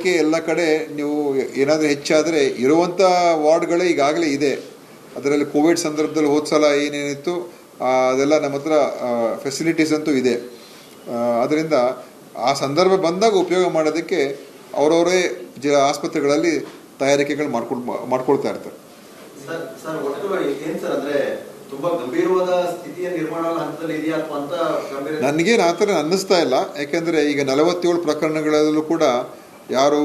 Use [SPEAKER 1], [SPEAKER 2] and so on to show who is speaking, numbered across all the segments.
[SPEAKER 1] ತಯಾರಿಕೆ ಎಲ್ಲ ಕಡೆ ನೀವು ಏನಾದರೂ ಹೆಚ್ಚಾದರೆ ಇರುವಂಥ ವಾರ್ಡ್ಗಳೇ ಈಗಾಗಲೇ ಇದೆ. ಅದರಲ್ಲಿ ಕೋವಿಡ್ ಸಂದರ್ಭದಲ್ಲಿ ಹೋದ ಸಲ ಏನೇನಿತ್ತು ಅದೆಲ್ಲ ನಮ್ಮ ಹತ್ರ ಫೆಸಿಲಿಟೀಸ್ ಅಂತೂ ಇದೆ. ಅದರಿಂದ ಆ ಸಂದರ್ಭ ಬಂದಾಗ ಉಪಯೋಗ ಮಾಡೋದಕ್ಕೆ ಅವರವರೇ ಜ ಆಸ್ಪತ್ರೆಗಳಲ್ಲಿ ತಯಾರಿಕೆಗಳು ಮಾಡ್ಕೊಂಡು ಮಾಡ್ಕೊಳ್ತಾ ಇರ್ತಾರೆ. ನನಗೇನು ಆ ಥರ ಅನ್ನಿಸ್ತಾ ಇಲ್ಲ. ಯಾಕೆಂದರೆ ಈಗ ನಲವತ್ತೇಳು ಪ್ರಕರಣಗಳಲ್ಲೂ ಕೂಡ ಯಾರು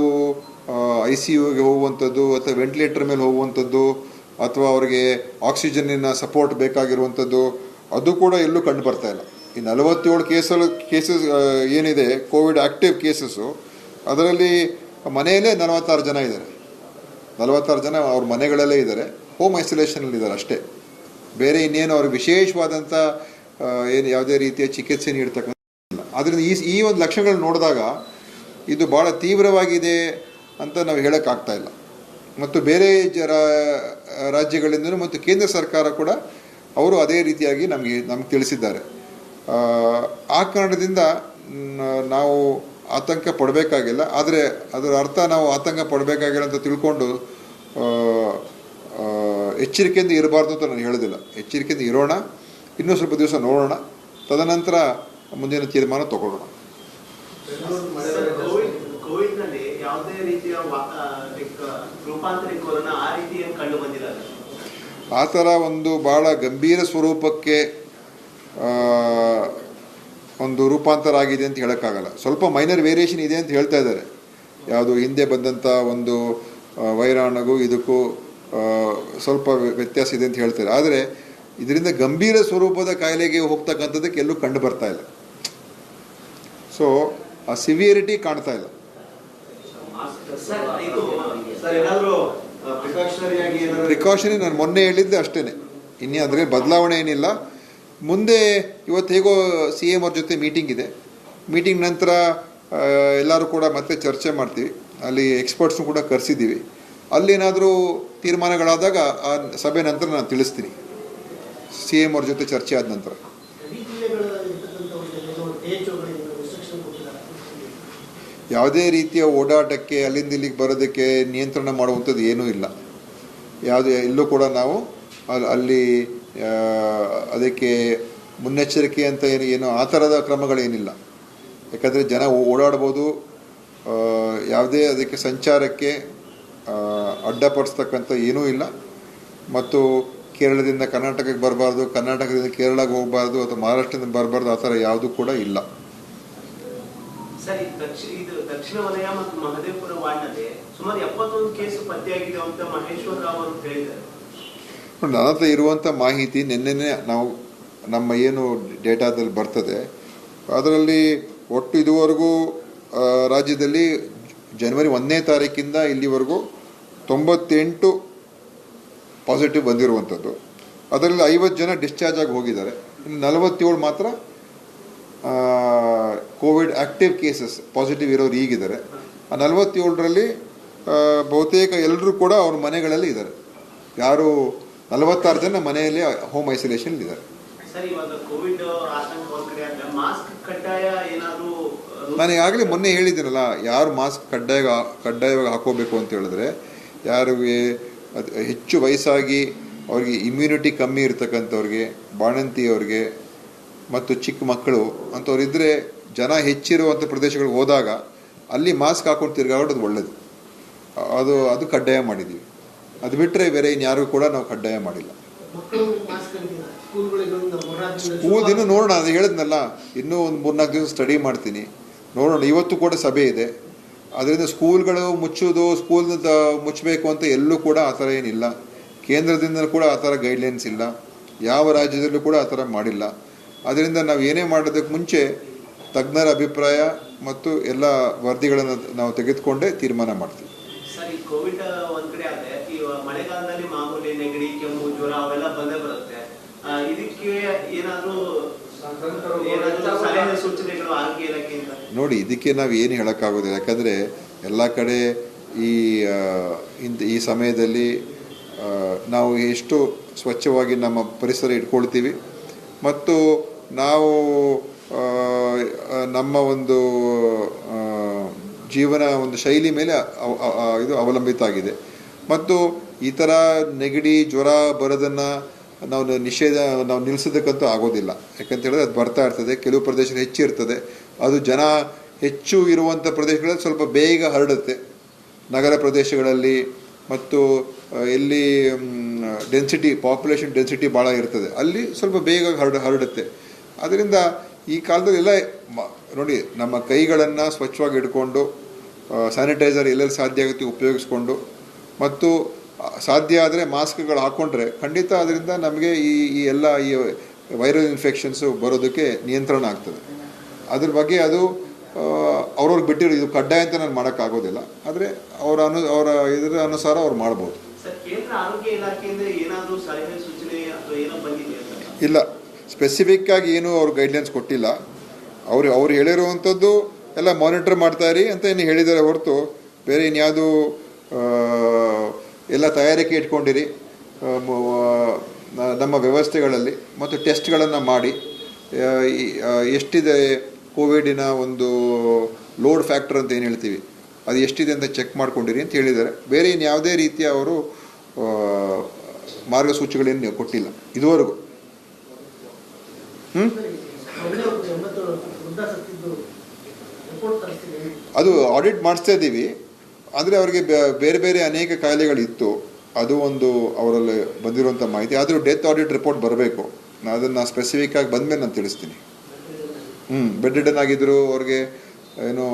[SPEAKER 1] ಐ ಸಿ ಯುಗೆ ಹೋಗುವಂಥದ್ದು ಅಥವಾ ವೆಂಟಿಲೇಟರ್ ಮೇಲೆ ಹೋಗುವಂಥದ್ದು ಅಥವಾ ಅವರಿಗೆ ಆಕ್ಸಿಜನ್ನಿನ ಸಪೋರ್ಟ್ ಬೇಕಾಗಿರುವಂಥದ್ದು, ಅದು ಕೂಡ ಎಲ್ಲೂ ಕಂಡು ಬರ್ತಾ ಇಲ್ಲ. ಈ ನಲವತ್ತೇಳು ಕೇಸಲ್ಲಿ ಕೇಸಸ್ ಏನಿದೆ ಕೋವಿಡ್ ಆಕ್ಟಿವ್ ಕೇಸಸ್ಸು ಅದರಲ್ಲಿ ಮನೆಯಲ್ಲೇ ನಲವತ್ತಾರು ಜನ ಇದ್ದಾರೆ. ನಲವತ್ತಾರು ಜನ ಅವ್ರ ಮನೆಗಳಲ್ಲೇ ಇದ್ದಾರೆ. ಹೋಮ್ ಐಸೋಲೇಷನಲ್ಲಿ ಇದ್ದಾರೆ ಅಷ್ಟೇ. ಬೇರೆ ಇನ್ನೇನು ಅವ್ರಿಗೆ ವಿಶೇಷವಾದಂಥ ಏನು ಯಾವುದೇ ರೀತಿಯ ಚಿಕಿತ್ಸೆ ನೀಡ್ತಕ್ಕಂಥ ಅದರಿಂದ ಈ ಈ ಒಂದು ಲಕ್ಷಣಗಳು ನೋಡಿದಾಗ ಇದು ಭಾಳ ತೀವ್ರವಾಗಿದೆ ಅಂತ ನಾವು ಹೇಳೋಕ್ಕಾಗ್ತಾ ಇಲ್ಲ. ಮತ್ತು ಬೇರೆ ಜ ರಾಜ್ಯಗಳಿಂದಲೂ ಮತ್ತು ಕೇಂದ್ರ ಸರ್ಕಾರ ಕೂಡ ಅವರು ಅದೇ ರೀತಿಯಾಗಿ ನಮಗೆ ನಮ್ಗೆ ತಿಳಿಸಿದ್ದಾರೆ. ಆ, ಕಾರಣದಿಂದ ನಾವು ಆತಂಕ ಪಡಬೇಕಾಗಿಲ್ಲ. ಆದರೆ ಅದರ ಅರ್ಥ ನಾವು ಆತಂಕ ಪಡಬೇಕಾಗಿಲ್ಲ ಅಂತ ತಿಳ್ಕೊಂಡು ಎಚ್ಚರಿಕೆಯಿಂದ ಇರಬಾರ್ದು ಅಂತ ನಾನು ಹೇಳೋದಿಲ್ಲ. ಎಚ್ಚರಿಕೆಯಿಂದ ಇರೋಣ. ಇನ್ನೂ ಸ್ವಲ್ಪ ದಿವಸ ನೋಡೋಣ. ತದನಂತರ ಮುಂದಿನ ತೀರ್ಮಾನ ತಗೊಳ್ಳೋಣ
[SPEAKER 2] ಸರ್, ಕೋವಿಡ್ ಕೋವಿಡ್ನಲ್ಲಿ ಯಾವುದೇ ಆ,
[SPEAKER 1] ಥರ ಒಂದು ಭಾಳ ಗಂಭೀರ ಸ್ವರೂಪಕ್ಕೆ ಒಂದು ರೂಪಾಂತರ ಆಗಿದೆ ಅಂತ ಹೇಳೋಕ್ಕಾಗಲ್ಲ. ಸ್ವಲ್ಪ ಮೈನರ್ ವೇರಿಯೇಷನ್ ಇದೆ ಅಂತ ಹೇಳ್ತಾ ಇದ್ದಾರೆ. ಯಾವುದು ಹಿಂದೆ ಬಂದಂಥ ಒಂದು ವೈರಾಣುಗೂ ಇದಕ್ಕೂ ಸ್ವಲ್ಪ ವ್ಯತ್ಯಾಸ ಇದೆ ಅಂತ ಹೇಳ್ತಾರೆ. ಆದರೆ ಇದರಿಂದ ಗಂಭೀರ ಸ್ವರೂಪದ ಕಾಯಿಲೆಗೆ ಹೋಗ್ತಕ್ಕಂಥದ್ದಕ್ಕೆ ಎಲ್ಲೂ ಕಂಡು ಬರ್ತಾ ಇಲ್ಲ. ಸೊ ಆ ಸಿವಿಯರಿಟಿ ಕಾಣ್ತಾ ಇಲ್ಲ
[SPEAKER 2] ಸರ್, ಇದು
[SPEAKER 3] ಸರ್ ಏನಾದ್ರು ಪ್ರಿಕಾಷನರಿ
[SPEAKER 1] ನಾನು ಮೊನ್ನೆ ಹೇಳಿದ್ದೆ ಅಷ್ಟೇ ಇನ್ನೇ ಅಂದರೆ ಬದಲಾವಣೆ ಏನಿಲ್ಲ. ಮುಂದೆ ಇವತ್ತು ಹೇಗೋ ಸಿ ಎಂ ಅವ್ರ ಜೊತೆ ಮೀಟಿಂಗ್ ಇದೆ. ಮೀಟಿಂಗ್ ನಂತರ ಎಲ್ಲರೂ ಕೂಡ ಮತ್ತೆ ಚರ್ಚೆ ಮಾಡ್ತೀವಿ. ಅಲ್ಲಿ ಎಕ್ಸ್ಪರ್ಟ್ಸ್ನು ಕೂಡ ಕರೆಸಿದ್ದೀವಿ. ಅಲ್ಲೇನಾದರೂ ತೀರ್ಮಾನಗಳಾದಾಗ ಆ ಸಭೆ ನಂತರ ನಾನು ತಿಳಿಸ್ತೀನಿ. ಸಿ ಎಂ ಅವ್ರ ಜೊತೆ ಚರ್ಚೆ ಆದ ನಂತರ. ಯಾವುದೇ ರೀತಿಯ ಓಡಾಟಕ್ಕೆ ಅಲ್ಲಿಂದ ಇಲ್ಲಿಗೆ ಬರೋದಕ್ಕೆ ನಿಯಂತ್ರಣ ಮಾಡುವಂಥದ್ದು ಏನೂ ಇಲ್ಲ. ಯಾವುದೇ ಎಲ್ಲೂ ಕೂಡ ನಾವು ಅಲ್ಲಿ ಅದಕ್ಕೆ ಮುನ್ನೆಚ್ಚರಿಕೆ ಅಂತ ಏನು ಏನು, ಆ ಥರದ ಕ್ರಮಗಳೇನಿಲ್ಲ. ಯಾಕಂದರೆ ಜನ ಓಡಾಡ್ಬೋದು ಯಾವುದೇ ಅದಕ್ಕೆ ಸಂಚಾರಕ್ಕೆ ಅಡ್ಡಪಡಿಸ್ತಕ್ಕಂಥ ಏನೂ ಇಲ್ಲ. ಮತ್ತು ಕೇರಳದಿಂದ ಕರ್ನಾಟಕಕ್ಕೆ ಬರಬಾರ್ದು, ಕರ್ನಾಟಕದಿಂದ ಕೇರಳಕ್ಕೆ ಹೋಗಬಾರ್ದು, ಅಥವಾ ಮಹಾರಾಷ್ಟ್ರದಿಂದ ಬರಬಾರ್ದು, ಆ ಥರ ಯಾವುದೂ ಕೂಡ ಇಲ್ಲ.
[SPEAKER 2] ಸರ್ ದಕ್ಷಿಣ ಇದು ದಕ್ಷಿಣ ವಲಯ ಮತ್ತು ಮಹದೇವಪುರ ವಾರ್ಡ್ನಲ್ಲಿ ಸುಮಾರು ಎಪ್ಪತ್ತೊಂದು ಕೇಸ್ ಪತ್ತೆಯಾಗಿದೆ ಅಂತ ಮಹೇಶ್ವರ ರಾವ್ ಅಂತ ಹೇಳಿದ್ದಾರೆ.
[SPEAKER 1] ನನ್ನ ಹತ್ರ ಇರುವಂಥ ಮಾಹಿತಿ ನಿನ್ನೆನೆ ನಾವು ನಮ್ಮ ಏನು ಡೇಟಾದಲ್ಲಿ ಬರ್ತದೆ. ಅದರಲ್ಲಿ ಒಟ್ಟು ಇದುವರೆಗೂ ರಾಜ್ಯದಲ್ಲಿ ಜನವರಿ ಒಂದನೇ ತಾರೀಕಿಂದ ಇಲ್ಲಿವರೆಗೂ ತೊಂಬತ್ತೆಂಟು ಪಾಸಿಟಿವ್ ಬಂದಿರುವಂಥದ್ದು. ಅದರಲ್ಲಿ ಐವತ್ತು ಜನ ಡಿಸ್ಚಾರ್ಜ್ ಆಗಿ ಹೋಗಿದ್ದಾರೆ. ನಲವತ್ತೇಳು ಮಾತ್ರ ಕೋವಿಡ್ ಆಕ್ಟಿವ್ ಕೇಸಸ್ ಪಾಸಿಟಿವ್ ಇರೋರು ಈಗಿದ್ದಾರೆ. ಆ ನಲವತ್ತೇಳರಲ್ಲಿ ಬಹುತೇಕ ಎಲ್ಲರೂ ಕೂಡ ಅವ್ರ ಮನೆಗಳಲ್ಲಿ ಇದ್ದಾರೆ. ಯಾರು ನಲವತ್ತಾರು ಜನ ಮನೆಯಲ್ಲಿ ಹೋಮ್ ಐಸೋಲೇಷನ್ ಇದ್ದಾರೆ. ನಾನು ಈಗಾಗಲೇ ಮೊನ್ನೆ ಹೇಳಿದ್ದೀನಲ್ಲ ಯಾರು ಮಾಸ್ಕ್ ಕಡ್ಡಾಯ ಕಡ್ಡಾಯವಾಗಿ ಹಾಕೋಬೇಕು ಅಂತ ಹೇಳಿದ್ರೆ ಯಾರಿಗೆ ಅದು ಹೆಚ್ಚು ವಯಸ್ಸಾಗಿ ಅವ್ರಿಗೆ ಇಮ್ಯುನಿಟಿ ಕಮ್ಮಿ ಇರ್ತಕ್ಕಂಥವ್ರಿಗೆ ಬಾಣಂತಿಯವ್ರಿಗೆ ಮತ್ತು ಚಿಕ್ಕ ಮಕ್ಕಳು ಅಂಥವ್ರಿದ್ದರೆ ಜನ ಹೆಚ್ಚಿರುವಂಥ ಪ್ರದೇಶಗಳಿಗೆ ಹೋದಾಗ ಅಲ್ಲಿ ಮಾಸ್ಕ್ ಹಾಕೊಂಡು ತಿರ್ಗಾಡೋದು ಒಳ್ಳೆಯದು ಅದು ಅದು ಕಡ್ಡಾಯ ಮಾಡಿದ್ದೀವಿ. ಅದು ಬಿಟ್ಟರೆ ಬೇರೆ ಇನ್ಯಾರಿಗೂ ಕೂಡ ನಾವು ಕಡ್ಡಾಯ ಮಾಡಿಲ್ಲ. ಸ್ಕೂಲ್ ಇನ್ನೂ ನೋಡೋಣ ಅದು ಹೇಳಿದ್ನಲ್ಲ ಇನ್ನೂ ಒಂದು ಮೂರ್ನಾಲ್ಕು ದಿವಸ ಸ್ಟಡಿ ಮಾಡ್ತೀನಿ. ನೋಡೋಣ ಇವತ್ತು ಕೂಡ ಸಭೆ ಇದೆ. ಅದರಿಂದ ಸ್ಕೂಲ್ಗಳು ಮುಚ್ಚೋದು ಸ್ಕೂಲ್ ಮುಚ್ಚಬೇಕು ಅಂತ ಎಲ್ಲೂ ಕೂಡ ಆ ಥರ ಏನಿಲ್ಲ. ಕೇಂದ್ರದಿಂದ ಕೂಡ ಆ ಥರ ಗೈಡ್ಲೈನ್ಸ್ ಇಲ್ಲ. ಯಾವ ರಾಜ್ಯದಲ್ಲೂ ಕೂಡ ಆ ಥರ ಮಾಡಿಲ್ಲ. ಅದರಿಂದ ನಾವು ಏನೇ ಮಾಡೋದಕ್ಕೆ ಮುಂಚೆ ತಜ್ಞರ ಅಭಿಪ್ರಾಯ ಮತ್ತು ಎಲ್ಲ ವರದಿಗಳನ್ನು ನಾವು ತೆಗೆದುಕೊಂಡೇ ತೀರ್ಮಾನ ಮಾಡ್ತೀವಿ.
[SPEAKER 2] ಸರ್ ಈ ಕೋವಿಡ್ ಒಂದ್ ಕಡೆ ಆದ್ರೆ ಈ ಮಳೆಗಾಲದಲ್ಲಿ ಮಾಮೂಲಿ ನೆಗಡಿ ಕೆಮ್ಮು ಜ್ವರ ಅವೆಲ್ಲ ಬಂದೇ ಬರುತ್ತೆ. ಇದಕ್ಕೆ ಏನಾದರೂ
[SPEAKER 1] ನೋಡಿ ಇದಕ್ಕೆ ನಾವು ಏನು ಹೇಳೋಕ್ಕಾಗೋದಿಲ್ಲ. ಯಾಕಂದರೆ ಎಲ್ಲ ಕಡೆ ಈ ಇಂಥ ಈ ಸಮಯದಲ್ಲಿ ನಾವು ಎಷ್ಟು ಸ್ವಚ್ಛವಾಗಿ ನಮ್ಮ ಪರಿಸರ ಇಟ್ಕೊಳ್ತೀವಿ ಮತ್ತು ನಾವು ನಮ್ಮ ಒಂದು ಜೀವನ ಒಂದು ಶೈಲಿ ಮೇಲೆ ಇದು ಅವಲಂಬಿತ ಆಗಿದೆ. ಮತ್ತು ಈ ಥರ ನೆಗಡಿ, ಜ್ವರ ಬರೋದನ್ನು ನಾವು ನಿಷೇಧ, ನಾವು ನಿಲ್ಲಿಸೋದಕ್ಕಂತೂ ಆಗೋದಿಲ್ಲ. ಯಾಕಂತ ಹೇಳಿದ್ರೆ ಅದು ಬರ್ತಾ ಇರ್ತದೆ, ಕೆಲವು ಪ್ರದೇಶದಲ್ಲಿ ಹೆಚ್ಚಿರ್ತದೆ ಅದು ಜನ ಹೆಚ್ಚು ಇರುವಂಥ ಪ್ರದೇಶಗಳಲ್ಲಿ ಸ್ವಲ್ಪ ಬೇಗ ಹರಡುತ್ತೆ. ನಗರ ಪ್ರದೇಶಗಳಲ್ಲಿ ಮತ್ತು ಎಲ್ಲಿ ಡೆನ್ಸಿಟಿ ಪಾಪ್ಯುಲೇಷನ್ ಡೆನ್ಸಿಟಿ ಭಾಳ ಇರ್ತದೆ. ಅಲ್ಲಿ ಸ್ವಲ್ಪ ಬೇಗ ಹರಡು, ಹರಡುತ್ತೆ. ಅದರಿಂದ ಈ ಕಾಲದಲ್ಲಿ ಎಲ್ಲ ಮ- ನೋಡಿ ನಮ್ಮ ಕೈಗಳನ್ನು ಸ್ವಚ್ಛವಾಗಿ ಇಟ್ಕೊಂಡು ಸ್ಯಾನಿಟೈಸರ್ ಎಲ್ಲೆಲ್ಲಿ ಸಾಧ್ಯ ಆಗುತ್ತೆ ಉಪಯೋಗಿಸ್ಕೊಂಡು ಮತ್ತು ಸಾಧ್ಯ ಆದರೆ ಮಾಸ್ಕ್ಗಳು ಹಾಕ್ಕೊಂಡ್ರೆ ಖಂಡಿತ ಅದರಿಂದ ನಮಗೆ ಈ ಈ ಎಲ್ಲ ಈ ವೈರಲ್ ಇನ್ಫೆಕ್ಷನ್ಸು ಬರೋದಕ್ಕೆ ನಿಯಂತ್ರಣ ಆಗ್ತದೆ. ಅದ್ರ ಬಗ್ಗೆ ಅದು ಅವ್ರವ್ರಿಗೆ ಬಿಟ್ಟಿರೋ ಇದು ಕಡ್ಡಾಯ ಅಂತ ನಾನು ಮಾಡೋಕ್ಕಾಗೋದಿಲ್ಲ. ಆದರೆ ಅವರ ಅನು ಅವರ ಇದರ ಅನುಸಾರ ಅವ್ರು ಮಾಡ್ಬೋದು. ಇಲ್ಲ. ಸ್ಪೆಸಿಫಿಕ್ ಆಗಿ ಏನು ಅವ್ರು ಗೈಡ್ಲೈನ್ಸ್ ಕೊಟ್ಟಿಲ್ಲ. ಅವರು ಅವ್ರು ಹೇಳಿರುವಂಥದ್ದು ಎಲ್ಲ ಮಾನಿಟರ್ ಇರಿ ಅಂತ ಏನು ಹೇಳಿದ್ದಾರೆ ಹೊರತು ಬೇರೆ ಇನ್ಯಾವುದು ಎಲ್ಲ ತಯಾರಿಕೆ ಇಟ್ಕೊಂಡಿರಿ ನಮ್ಮ ವ್ಯವಸ್ಥೆಗಳಲ್ಲಿ ಮತ್ತು ಟೆಸ್ಟ್ಗಳನ್ನು ಮಾಡಿ. ಎಷ್ಟಿದೆ ಕೋವಿಡಿನ ಒಂದು ಲೋಡ್ ಫ್ಯಾಕ್ಟರ್ ಅಂತ ಏನು ಹೇಳ್ತೀವಿ? ಅದು ಎಷ್ಟಿದೆ ಅಂತ ಚೆಕ್ ಮಾಡ್ಕೊಂಡಿರಿ ಅಂತ ಹೇಳಿದ್ದಾರೆ. ಬೇರೆ ಇನ್ಯಾವುದೇ ರೀತಿಯ ಅವರು ಮಾರ್ಗಸೂಚಿಗಳೇನು ಕೊಟ್ಟಿಲ್ಲ. ಇದುವರೆಗೂ. ಅದು ಆಡಿಟ್ ಮಾಡಿಸ್ತಾ ಇದ್ದೀವಿ. ಆದರೆ ಅವರಿಗೆ ಬೇರೆ ಬೇರೆ ಅನೇಕ ಕಾಯಿಲೆಗಳಿತ್ತು. ಅದು ಒಂದು ಅವರಲ್ಲಿ ಬಂದಿರುವಂಥ ಮಾಹಿತಿ. ಆದರೂ ಡೆತ್ ಆಡಿಟ್ ರಿಪೋರ್ಟ್ ಬರಬೇಕು. ಅದನ್ನು ಸ್ಪೆಸಿಫಿಕ್ ಆಗಿ ಬಂದಮೇಲೆ ನಾನು ತಿಳಿಸ್ತೀನಿ. ಹ್ಞೂ ಬೆಡ್ ರಿಡನ್ ಆಗಿದ್ದರು ಅವ್ರಿಗೆ ಏನು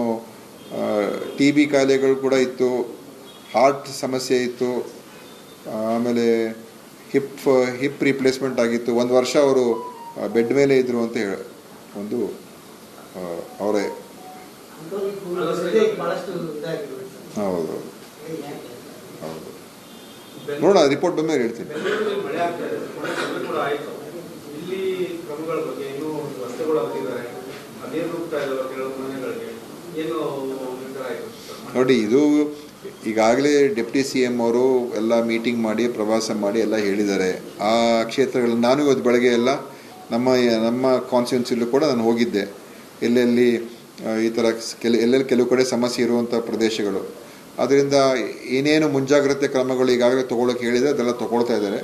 [SPEAKER 1] ಟಿ ಬಿ ಕಾಯಿಲೆಗಳು ಕೂಡ ಇತ್ತು. ಹಾರ್ಟ್ ಸಮಸ್ಯೆ ಇತ್ತು. ಆಮೇಲೆ ಹಿಪ್ ಹಿಪ್ ರಿಪ್ಲೇಸ್ಮೆಂಟ್ ಆಗಿತ್ತು. ಒಂದು ವರ್ಷ ಅವರು ಬೆಡ್ ಮೇಲೆ ಇದ್ದರು ಅಂತ ಹೇಳಿ, ಒಂದು ಅವರೇ. ಹೌದು. ಹೌದು. ನೋಡೋಣ ರಿಪೋರ್ಟ್ ಹೇಳ್ತೀನಿ.
[SPEAKER 4] ಏನು ನಿರ್ಧಾರ ಆಯ್ತು
[SPEAKER 1] ನೋಡಿ, ಇದು ಈಗಾಗಲೇ ಡೆಪ್ಟಿ ಸಿ ಎಂ ಅವರು ಎಲ್ಲ ಮೀಟಿಂಗ್ ಮಾಡಿ, ಪ್ರವಾಸ ಮಾಡಿ ಎಲ್ಲ ಹೇಳಿದ್ದಾರೆ. ಆ ಕ್ಷೇತ್ರಗಳಲ್ಲಿ ನಾನು ಇವತ್ತು ಬೆಳಗ್ಗೆ ಎಲ್ಲ ನಮ್ಮ ನಮ್ಮ ಕಾನ್ಸ್ಟಿಟ್ಯೂನ್ಸಿಲೂ ಕೂಡ ನಾನು ಹೋಗಿದ್ದೆ. ಎಲ್ಲೆಲ್ಲಿ ಈ ಥರ ಕೆಲ, ಎಲ್ಲೆಲ್ಲಿ ಕೆಲವು ಕಡೆ ಸಮಸ್ಯೆ ಇರುವಂಥ ಪ್ರದೇಶಗಳು. ಅದರಿಂದ ಏನೇನು ಮುಂಜಾಗ್ರತೆ ಕ್ರಮಗಳು ಈಗಾಗಲೇ ತೊಗೊಳಕ್ಕೆ ಹೇಳಿದರೆ ಅದೆಲ್ಲ ತೊಗೊಳ್ತಾ ಇದ್ದಾರೆ.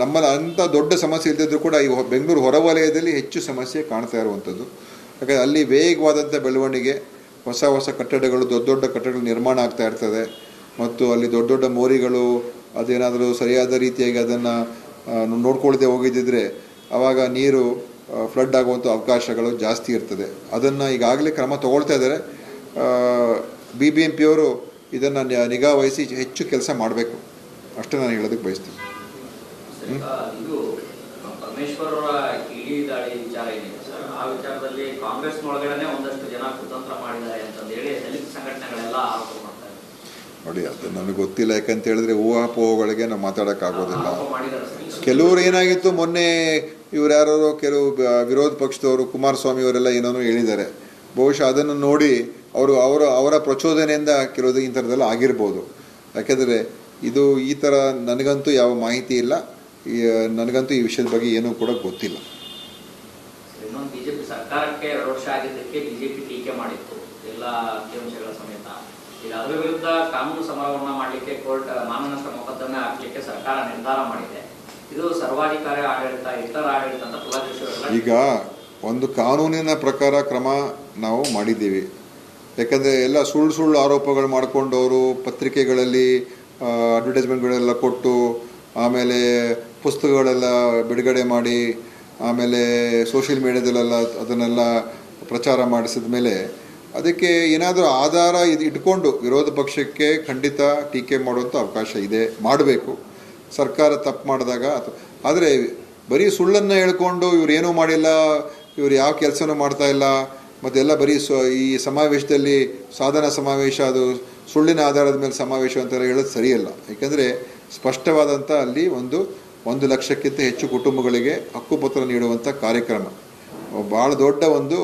[SPEAKER 1] ನಮ್ಮಲ್ಲಿ ಅಂಥ ದೊಡ್ಡ ಸಮಸ್ಯೆ ಇಲ್ಲದಿದ್ದರೂ ಕೂಡ ಈ ಬೆಂಗಳೂರು ಹೊರವಲಯದಲ್ಲಿ ಹೆಚ್ಚು ಸಮಸ್ಯೆ ಕಾಣ್ತಾ ಇರುವಂಥದ್ದು. ಯಾಕಂದರೆ ಅಲ್ಲಿ ವೇಗವಾದಂಥ ಬೆಳವಣಿಗೆ, ಹೊಸ ಹೊಸ ಕಟ್ಟಡಗಳು, ದೊಡ್ಡ ದೊಡ್ಡ ಕಟ್ಟಡಗಳು ನಿರ್ಮಾಣ ಆಗ್ತಾ ಇರ್ತದೆ. ಮತ್ತು ಅಲ್ಲಿ ದೊಡ್ಡ ದೊಡ್ಡ ಮೋರಿಗಳು, ಅದೇನಾದರೂ ಸರಿಯಾದ ರೀತಿಯಾಗಿ ಅದನ್ನು ನೋಡ್ಕೊಳ್ಳದೆ ಹೋಗಿದ್ದಿದ್ರೆ ಆವಾಗ ನೀರು ಫ್ಲಡ್ ಆಗುವಂಥ ಅವಕಾಶಗಳು ಜಾಸ್ತಿ ಇರ್ತದೆ. ಅದನ್ನು ಈಗಾಗಲೇ ಕ್ರಮ ತಗೊಳ್ತಾ ಇದ್ದಾರೆ. ಬಿ ಬಿ ಎಂ ಪಿಯವರು ಇದನ್ನು ನಿಗಾ ವಹಿಸಿ ಹೆಚ್ಚು ಕೆಲಸ ಮಾಡಬೇಕು. ಅಷ್ಟೇ ನಾನು ಹೇಳೋದಕ್ಕೆ ಬಯಸ್ತೀನಿ. ನೋಡಿ ಅದು ನನಗೆ ಗೊತ್ತಿಲ್ಲ. ಯಾಕಂತ ಹೇಳಿದ್ರೆ ಊಹಾಪೋಹಗಳಿಗೆ ನಾವು ಮಾತಾಡೋಕ್ಕಾಗೋದಿಲ್ಲ. ಕೆಲವರು ಏನಾಗಿತ್ತು ಮೊನ್ನೆ ಇವ್ರು ಯಾರೋ ಕೆಲವು ವಿರೋಧ ಪಕ್ಷದವರು ಕುಮಾರಸ್ವಾಮಿ ಅವರೆಲ್ಲ ಏನೋ ಹೇಳಿದ್ದಾರೆ. ಬಹುಶಃ ಅದನ್ನು ನೋಡಿ ಅವರು ಅವರ ಅವರ ಪ್ರಚೋದನೆಯಿಂದ ಕೆಲವು ಈ ಥರದೆಲ್ಲ ಆಗಿರ್ಬೋದು. ಯಾಕೆಂದರೆ ಇದು ಈ ಥರ ನನಗಂತೂ ಯಾವ ಮಾಹಿತಿ ಇಲ್ಲ. ನನಗಂತೂ ಈ ವಿಷಯದ ಬಗ್ಗೆ ಏನೂ ಕೂಡ ಗೊತ್ತಿಲ್ಲ.
[SPEAKER 5] ಸರ್ಕಾರಕ್ಕೆ ಎರಡು ವರ್ಷ ಆಗಿದ್ದಕ್ಕೆ ಬಿಜೆಪಿ ಟೀಕೆ ಮಾಡಿತ್ತು. ಎಲ್ಲ ಅಂಕಿಅಂಶಗಳ ಸಮೇತ. ಅದರ ವಿರುದ್ಧ ಕಾನೂನು ಸಮರವನ್ನು ಮಾಡಲಿಕ್ಕೆ ಕೋರ್ಟ್, ಮಾನನಷ್ಟ ಮೊಕದ್ದಮೆ ಹಾಕ್ಲಿಕ್ಕೆ ಸರ್ಕಾರ ನಿರ್ಧಾರ ಮಾಡಿದೆ.
[SPEAKER 1] ಈಗ ಒಂದು ಕಾನೂನಿನ ಪ್ರಕಾರ ಕ್ರಮ ನಾವು ಮಾಡಿದ್ದೀವಿ. ಯಾಕಂದರೆ ಎಲ್ಲ ಸುಳ್ಳು ಸುಳ್ಳು ಆರೋಪಗಳು ಮಾಡಿಕೊಂಡವರು ಪತ್ರಿಕೆಗಳಲ್ಲಿ ಅಡ್ವರ್ಟೈಸ್ಮೆಂಟ್ಗಳೆಲ್ಲ ಕೊಟ್ಟು, ಆಮೇಲೆ ಪುಸ್ತಕಗಳೆಲ್ಲ ಬಿಡುಗಡೆ ಮಾಡಿ, ಆಮೇಲೆ ಸೋಷಿಯಲ್ ಮೀಡಿಯಾದಲ್ಲೆಲ್ಲ ಅದನ್ನೆಲ್ಲ ಪ್ರಚಾರ ಮಾಡಿಸಿದ ಮೇಲೆ ಅದಕ್ಕೆ ಏನಾದರೂ ಆಧಾರ ಇದು ಇಟ್ಕೊಂಡು ವಿರೋಧ ಪಕ್ಷಕ್ಕೆ ಖಂಡಿತ ಟೀಕೆ ಮಾಡುವಂಥ ಅವಕಾಶ ಇದೆ, ಮಾಡಬೇಕು. ಸರ್ಕಾರ ತಪ್ಪು ಮಾಡಿದಾಗ ಅಥವಾ ಆದರೆ ಬರೀ ಸುಳ್ಳನ್ನು ಹೇಳ್ಕೊಂಡು ಇವ್ರು ಏನೂ ಮಾಡಿಲ್ಲ, ಇವ್ರು ಯಾವ ಕೆಲಸನೂ ಮಾಡ್ತಾ ಇಲ್ಲ, ಮತ್ತೆಲ್ಲ ಬರೀ ಸ್ವ ಈ ಸಮಾವೇಶದಲ್ಲಿ ಸಾಧನ ಸಮಾವೇಶ, ಅದು ಸುಳ್ಳಿನ ಆಧಾರದ ಮೇಲೆ ಸಮಾವೇಶ ಅಂತೆಲ್ಲ ಹೇಳೋದು ಸರಿಯಲ್ಲ. ಯಾಕೆಂದರೆ ಸ್ಪಷ್ಟವಾದಂಥ ಅಲ್ಲಿ ಒಂದು ಒಂದು ಲಕ್ಷಕ್ಕಿಂತ ಹೆಚ್ಚು ಕುಟುಂಬಗಳಿಗೆ ಹಕ್ಕುಪತ್ರ ನೀಡುವಂಥ ಕಾರ್ಯಕ್ರಮ. ಭಾಳ ದೊಡ್ಡ ಒಂದು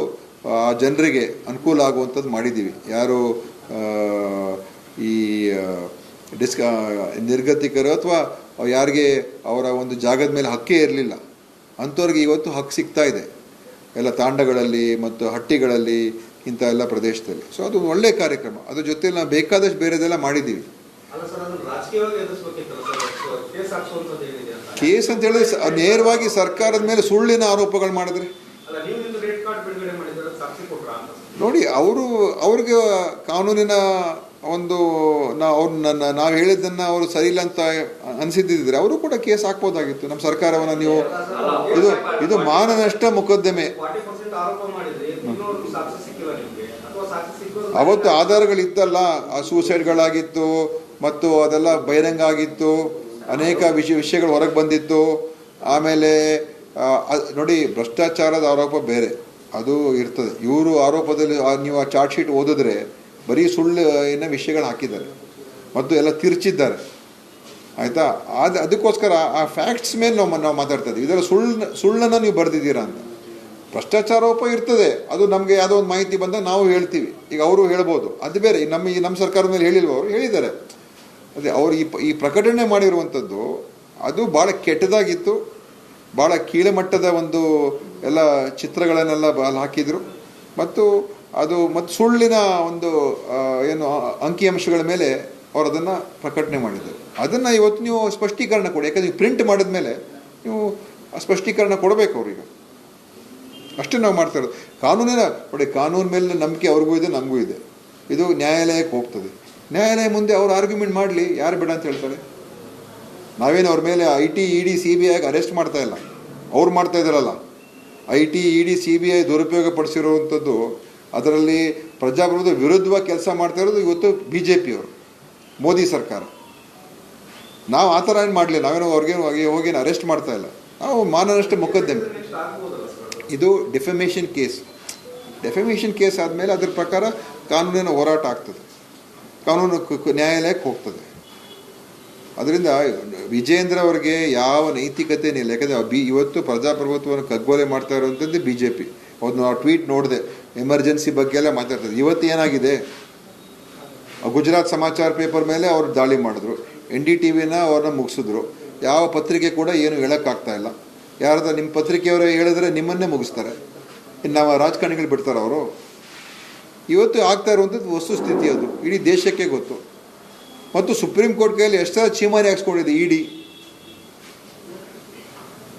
[SPEAKER 1] ಜನರಿಗೆ ಅನುಕೂಲ ಆಗುವಂಥದ್ದು ಮಾಡಿದ್ದೀವಿ. ಯಾರು ಈ ಡಿಸ್ಕ ನಿರ್ಗತಿಕರು ಅಥವಾ ಯಾರಿಗೆ ಅವರ ಒಂದು ಜಾಗದ ಮೇಲೆ ಹಕ್ಕೇ ಇರಲಿಲ್ಲ. ಅಂಥವ್ರಿಗೆ ಇವತ್ತು ಹಕ್ಕು ಸಿಗ್ತಾ ಇದೆ. ಎಲ್ಲ ತಾಂಡಗಳಲ್ಲಿ ಮತ್ತು ಹಟ್ಟಿಗಳಲ್ಲಿ ಇಂಥ ಎಲ್ಲ ಪ್ರದೇಶದಲ್ಲಿ. ಸೊ ಅದು ಒಳ್ಳೆ ಕಾರ್ಯಕ್ರಮ. ಅದ್ರ ಜೊತೆಲಿ ನಾವು ಬೇಕಾದಷ್ಟು ಬೇರೆದೆಲ್ಲ ಮಾಡಿದ್ದೀವಿ.
[SPEAKER 4] ಕೇಸ್ ಅಂತ?
[SPEAKER 1] ಹೇಳಿದ್ರೆ ನೇರವಾಗಿ ಸರ್ಕಾರದ ಮೇಲೆ ಸುಳ್ಳಿನ ಆರೋಪಗಳು ಮಾಡಿದ್ರೆ. ನೋಡಿ ಅವರು ಅವ್ರಿಗೆ ಕಾನೂನಿನ ಒಂದು, ನಾ ಅವ್ರು ನನ್ನ ನಾವು ಹೇಳಿದ್ದನ್ನು ಅವರು ಸರಿ ಇಲ್ಲ ಅಂತ ಅನಿಸಿದ್ದಿದ್ರೆ ಅವರು ಕೂಡ ಕೇಸ್ ಹಾಕ್ಬೋದಾಗಿತ್ತು. ನಮ್ಮ ಸರ್ಕಾರವನ್ನು ನೀವು ಇದು ಇದು ಮಾನನಷ್ಟ ಮೊಕದ್ದಮೆ. ಅವತ್ತು ಆಧಾರಗಳಿತ್ತಲ್ಲ, ಆ ಸೂಸೈಡ್ಗಳಾಗಿತ್ತು ಮತ್ತು ಅದೆಲ್ಲ ಬಹಿರಂಗ ಆಗಿತ್ತು ಅನೇಕ ವಿಷಯ ವಿಷಯಗಳು ಹೊರಗೆ ಬಂದಿತ್ತು. ಆಮೇಲೆ ನೋಡಿ, ಭ್ರಷ್ಟಾಚಾರದ ಆರೋಪ ಬೇರೆ. ಅದು ಇರ್ತದೆ. ಇವರು ಆರೋಪದಲ್ಲಿ ನೀವು ಆ ಚಾರ್ಟ್ ಶೀಟ್ ಓದಿದ್ರೆ ಬರೀ ಸುಳ್ಳು ಏನ ವಿಷಯಗಳು ಹಾಕಿದ್ದಾರೆ. ಮತ್ತು ಎಲ್ಲ ತಿರ್ಚಿದ್ದಾರೆ. ಆಯಿತಾ? ಅದು ಅದಕ್ಕೋಸ್ಕರ ಆ ಫ್ಯಾಕ್ಟ್ಸ್ ಮೇಲೆ ನಾವು ನಾವು ಮಾತಾಡ್ತಾ ಇದ್ದೀವಿ. ಇದರ ಸುಳ್ಳು ಸುಳ್ಳನ್ನು ನೀವು ಬರೆದಿದ್ದೀರಾ ಅಂತ. ಭ್ರಷ್ಟಾಚಾರೋಪ ಇರ್ತದೆ. ಅದು ನಮಗೆ ಯಾವುದೋ ಒಂದು ಮಾಹಿತಿ ಬಂದಾಗ ನಾವು ಹೇಳ್ತೀವಿ. ಈಗ ಅವರು ಹೇಳ್ಬೋದು. ಅದು ಬೇರೆ. ನಮ್ಮ, ಈ ನಮ್ಮ ಸರ್ಕಾರದ ಮೇಲೆ ಹೇಳಿಲ್ವ ಅವರು? ಹೇಳಿದ್ದಾರೆ. ಅದೇ, ಅವರು ಈ ಈ ಪ್ರಕಟಣೆ ಮಾಡಿರುವಂಥದ್ದು, ಅದು ಭಾಳ ಕೆಟ್ಟದಾಗಿತ್ತು. ಭಾಳ ಕೀಳಮಟ್ಟದ ಒಂದು ಎಲ್ಲ ಚಿತ್ರಗಳನ್ನೆಲ್ಲ ಅಲ್ಲಿ ಹಾಕಿದರು. ಮತ್ತು ಅದು ಮತ್ತು ಸುಳ್ಳಿನ ಒಂದು ಏನು ಅಂಕಿಅಂಶಗಳ ಮೇಲೆ ಅವರು ಅದನ್ನು ಪ್ರಕಟಣೆ ಮಾಡಿದ್ದಾರೆ. ಅದನ್ನು ಇವತ್ತು ನೀವು ಸ್ಪಷ್ಟೀಕರಣ ಕೊಡಿ. ಯಾಕಂದ್ರೆ ನೀವು ಪ್ರಿಂಟ್ ಮಾಡಿದ ಮೇಲೆ ನೀವು ಸ್ಪಷ್ಟೀಕರಣ ಕೊಡಬೇಕು ಅವ್ರಿಗೆ ಅಷ್ಟೇ ನಾವು ಮಾಡ್ತಾ ಇರೋದು. ಕಾನೂನಿನ, ನೋಡಿ, ಕಾನೂನು ಮೇಲೆ ನಂಬಿಕೆ ಅವ್ರಿಗೂ ಇದೆ, ನಮಗೂ ಇದೆ. ಇದು ನ್ಯಾಯಾಲಯಕ್ಕೆ ಹೋಗ್ತದೆ. ನ್ಯಾಯಾಲಯ ಮುಂದೆ ಅವ್ರು ಆರ್ಗ್ಯುಮೆಂಟ್ ಮಾಡಲಿ, ಯಾರು ಬೇಡ ಅಂತ ಹೇಳ್ತಾರೆ? ನಾವೇನು ಅವ್ರ ಮೇಲೆ I T E D C B ಐಗೆ arrest ಮಾಡ್ತಾ ಇಲ್ಲ. ಅವ್ರು ಮಾಡ್ತಾ ಇದ್ದಾರಲ್ಲ. I T E D C B I ದುರುಪಯೋಗ ಪಡಿಸಿರುವಂಥದ್ದು ಅದರಲ್ಲಿ ಪ್ರಜಾಪ್ರಭುತ್ವ ವಿರುದ್ಧವಾಗಿ ಕೆಲಸ ಮಾಡ್ತಾ ಇರೋದು ಇವತ್ತು ಬಿ ಜೆ ಪಿಯವರು ಮೋದಿ ಸರ್ಕಾರ. ನಾವು ಆ ಥರ ಏನು ಮಾಡಲಿ ನಾವೇನೋ ಅವ್ರಿಗೆ ಹೋಗಿ ಅರೆಸ್ಟ್ ಮಾಡ್ತಾ ಇಲ್ಲ. ನಾವು ಮಾನನಷ್ಟ ಮೊಕದ್ದಮೆ. ಇದು ಡೆಫಮೇಷನ್ ಕೇಸ್ ಡೆಫಮೇಷನ್ ಕೇಸ್ ಆದಮೇಲೆ ಅದ್ರ ಪ್ರಕಾರ ಕಾನೂನಿನ ಹೋರಾಟ ಆಗ್ತದೆ. ಕಾನೂನು ನ್ಯಾಯಾಲಯಕ್ಕೆ ಹೋಗ್ತದೆ. ಅದರಿಂದ ವಿಜೇಂದ್ರ ಅವರಿಗೆ ಯಾವ ನೈತಿಕತೆ ಇಲ್ಲ ಯಾಕಂದರೆ ಬಿ ಇವತ್ತು ಪ್ರಜಾಪ್ರಭುತ್ವವನ್ನು ಕಗ್ಗೊಲೆ ಮಾಡ್ತಾ ಇರುವಂಥದ್ದು ಬಿ ಜೆ ಪಿ ಅವ್ರು ಟ್ವೀಟ್ ನೋಡಿದೆ. ಎಮರ್ಜೆನ್ಸಿ ಬಗ್ಗೆ ಎಲ್ಲ ಮಾತಾಡ್ತಾರೆ. ಇವತ್ತು ಏನಾಗಿದೆ? ಗುಜರಾತ್ ಸಮಾಚಾರ ಪೇಪರ್ ಮೇಲೆ ಅವರು ದಾಳಿ ಮಾಡಿದ್ರು. ಎನ್ ಡಿ ಟಿ ವಿನ ಅವ್ರನ್ನ ಮುಗಿಸಿದ್ರು. ಯಾವ ಪತ್ರಿಕೆ ಕೂಡ ಏನು ಹೇಳೋಕ್ಕಾಗ್ತಾ ಇಲ್ಲ. ಯಾರಾದರೂ ನಿಮ್ಮ ಪತ್ರಿಕೆಯವರು ಹೇಳಿದ್ರೆ ನಿಮ್ಮನ್ನೇ ಮುಗಿಸ್ತಾರೆ. ಇನ್ನು ನಾವು ರಾಜಕಾರಣಿಗಳು ಬಿಡ್ತಾರೆ ಅವರು? ಇವತ್ತು ಆಗ್ತಾ ಇರುವಂಥದ್ದು ವಸ್ತುಸ್ಥಿತಿ ಅದು. ಇಡೀ ದೇಶಕ್ಕೆ ಗೊತ್ತು. ಮತ್ತು ಸುಪ್ರೀಂ ಕೋರ್ಟ್ ಕೈಯಲ್ಲಿ ಎಷ್ಟರ ಚೀಮಾರಿ ಹಾಕ್ಸ್ಕೊಂಡಿದೆ ಇಡಿ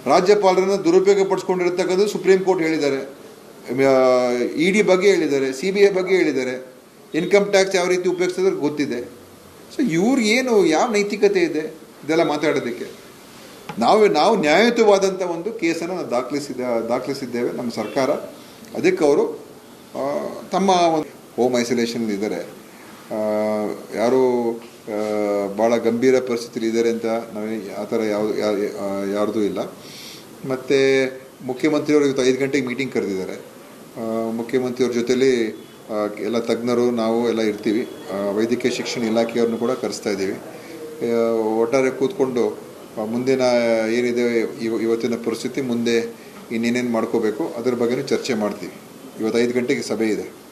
[SPEAKER 1] ರಾಜ್ಯಪಾಲರನ್ನು ದುರುಪಯೋಗ ಪಡಿಸ್ಕೊಂಡಿರ್ತಕ್ಕಂಥದ್ದು ಸುಪ್ರೀಂ ಕೋರ್ಟ್ ಹೇಳಿದ್ದಾರೆ. ಇ ಡಿ ಬಗ್ಗೆ ಹೇಳಿದ್ದಾರೆ ಸಿ ಬಿ ಐ ಬಗ್ಗೆ ಹೇಳಿದ್ದಾರೆ. ಇನ್ಕಮ್ ಟ್ಯಾಕ್ಸ್ ಯಾವ ರೀತಿ ಉಪಯೋಗಿಸಿದ್ರೆ ಗೊತ್ತಿದೆ. ಸೊ ಇವ್ರು ಏನು, ಯಾವ ನೈತಿಕತೆ ಇದೆ? ಇದೆಲ್ಲ ಮಾತಾಡೋದಕ್ಕೆ. ನಾವು ನಾವು ನ್ಯಾಯಯುತವಾದಂಥ ಒಂದು ಕೇಸನ್ನು ನಾವು ದಾಖಲಿಸಿದ, ದಾಖಲಿಸಿದ್ದೇವೆ ನಮ್ಮ ಸರ್ಕಾರ. ಅದಕ್ಕೆ ಅವರು ತಮ್ಮ ಒಂದು ಹೋಮ್ ಐಸೋಲೇಷನ್ ಇದ್ದಾರೆ. ಯಾರು ಭಾಳ ಗಂಭೀರ ಪರಿಸ್ಥಿತಿಲಿ ಇದ್ದಾರೆ ಅಂತ ನಾವೇ ಆ ಥರ ಯಾವುದು ಯಾರ್ದೂ ಇಲ್ಲ. ಮತ್ತು ಮುಖ್ಯಮಂತ್ರಿಯವರು ಇವತ್ತು ಐದು ಗಂಟೆಗೆ ಮೀಟಿಂಗ್ ಕರೆದಿದ್ದಾರೆ. ಮುಖ್ಯಮಂತ್ರಿಯವ್ರ ಜೊತೆಲಿ ಎಲ್ಲ ತಜ್ಞರು, ನಾವು ಎಲ್ಲ ಇರ್ತೀವಿ. ವೈದ್ಯಕೀಯ ಶಿಕ್ಷಣ ಇಲಾಖೆಯವ್ರನ್ನು ಕೂಡ ಕರೆಸ್ತಾ ಇದ್ದೀವಿ. ಒಟ್ಟಾರೆ ಕೂತ್ಕೊಂಡು ಮುಂದಿನ, ಏನಿದೆ, ಇವ- ಇವತ್ತಿನ ಪರಿಸ್ಥಿತಿ, ಮುಂದೆ ಇನ್ನೇನೇನು ಮಾಡ್ಕೋಬೇಕು, ಅದ್ರ ಬಗ್ಗೆನೂ ಚರ್ಚೆ ಮಾಡ್ತೀವಿ. ಇವತ್ತು ಐದು ಗಂಟೆಗೆ ಸಭೆ ಇದೆ.